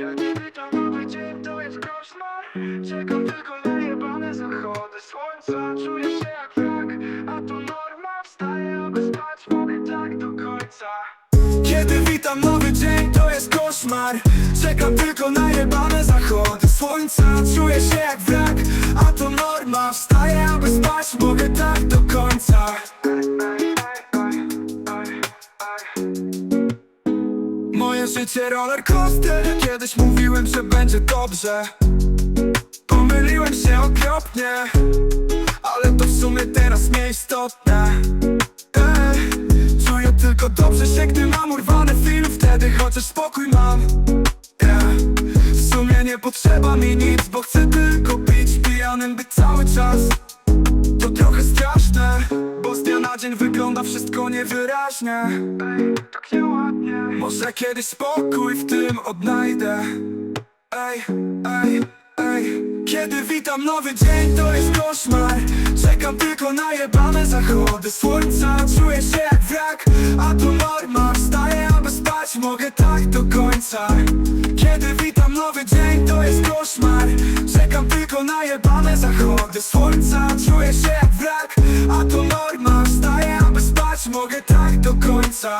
Kiedy witam nowy dzień, to jest koszmar. Czekam tylko na jebane zachody. Słońca Czuję się jak wrak, a to norma. Wstaję, aby spać, mogę tak do końca. Kiedy witam nowy dzień, to jest koszmar. Czekam tylko na jebane zachody. Słońca Czuję się jak wrak, a to norma. Wstaję, aby spać, mogę tak do końca Moje życie roller coaster. Kiedyś mówiłem, że będzie dobrze. Pomyliłem się okropnie Ale to w sumie teraz nieistotne Ej, Czuję tylko dobrze się, gdy mam urwany film. Wtedy chociaż spokój mam. Yeah. W sumie nie potrzeba mi nic Bo chcę tylko pić pijanym być cały czas. To trochę straszne dzień wygląda wszystko niewyraźnie. Może kiedyś spokój w tym odnajdę. Ej, ej, ej. Kiedy witam nowy dzień, to jest koszmar. Czekam tylko na jebane zachody. Słońca Czuję się jak wrak, a to norma Wstaję, aby spać, mogę tak do końca. Kiedy witam nowy dzień, to jest koszmar. Czekam tylko na jebane zachody. Słońca Czuję się jak mogę tak do końca